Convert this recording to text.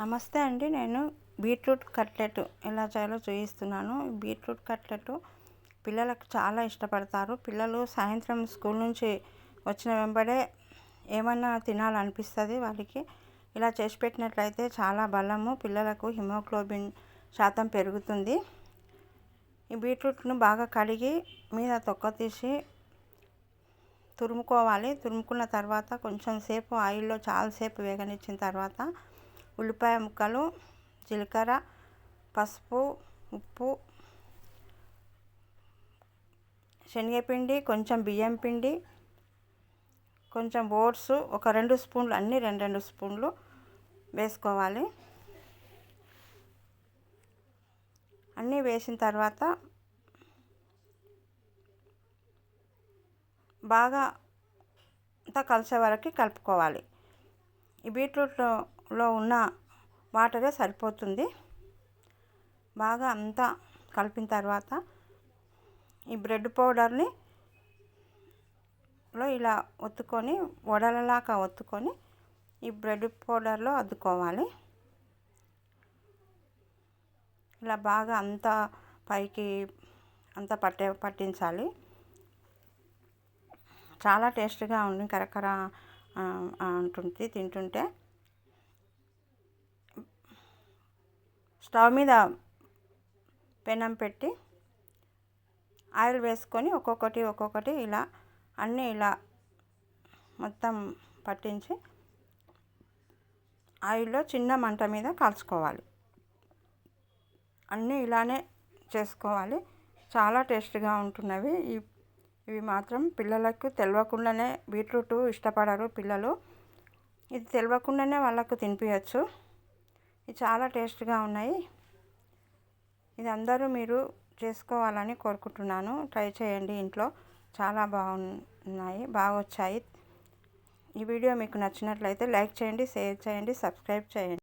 నమస్తే అండి నేను బీట్రూట్ కట్లెట్ ఎలా చేయాలో చూపిస్తున్నాను. బీట్రూట్ కట్లెట్ పిల్లలకు చాలా ఇష్టపడతారు. పిల్లలు సాయంత్రం స్కూల్ నుంచి వచ్చిన వెంబడే ఏమన్నా తినాలనిపిస్తుంది వాళ్ళకి. ఇలా చేసి పెట్టినట్లయితే చాలా బలము పిల్లలకు హిమోగ్లోబిన్ శాతం పెరుగుతుంది. ఈ బీట్రూట్ను బాగా కడిగి మీద తొక్క తీసి తురుముకోవాలి. తురుముకున్న తర్వాత కొంచెం సేపు ఆయిల్లో చాలాసేపు వేగనిచ్చిన తర్వాత ఉల్లిపాయ ముక్కలు జీలకర్ర పసుపు ఉప్పు శనగపిండి కొంచెం బియ్యం పిండి కొంచెం ఓట్స్ ఒక రెండు స్పూన్లు అన్నీ రెండు రెండు స్పూన్లు వేసుకోవాలి. అన్నీ వేసిన తర్వాత బాగా అంతా కలిసే వరకు కలుపుకోవాలి. ఈ బీట్రూట్లో లో ఉన్న వాటరే సరిపోతుంది. బాగా అంతా కలిపిన తర్వాత ఈ బ్రెడ్ పౌడర్ని లో ఇలా ఒత్తుకొని వడలలాగా ఒత్తుకొని ఈ బ్రెడ్ పౌడర్లో అద్దుకోవాలి. ఇలా బాగా అంతా పైకి అంతా పట్టే పట్టించాలి. చాలా టేస్ట్గా ఉంది కరకర అంటుంది తింటుంటే. స్టవ్ మీద పెనం పెట్టి ఆయిల్ వేసుకొని ఒక్కొక్కటి ఒక్కొక్కటి ఇలా అన్నీ ఇలా మొత్తం పట్టించి ఆయిల్లో చిన్న మంట మీద కాల్చుకోవాలి. అన్నీ ఇలానే చేసుకోవాలి. చాలా టేస్ట్గా ఉంటున్నవి. ఇవి మాత్రం పిల్లలకు తెలియకుండానే బీట్రూట్ ఇష్టపడరు పిల్లలు. ఇది తెలియకుండానే వాళ్ళకు తినిపించచ్చు ఇది చాలా టేస్ట్గా ఉన్నాయి. ఇది అందరూ మీరు చేసుకోవాలని కోరుకుంటున్నాను. ట్రై చేయండి ఇంట్లో. చాలా బాగున్నాయి బాగా వచ్చాయి. ఈ వీడియో మీకు నచ్చినట్లయితే లైక్ చేయండి షేర్ చేయండి సబ్స్క్రైబ్ చేయండి.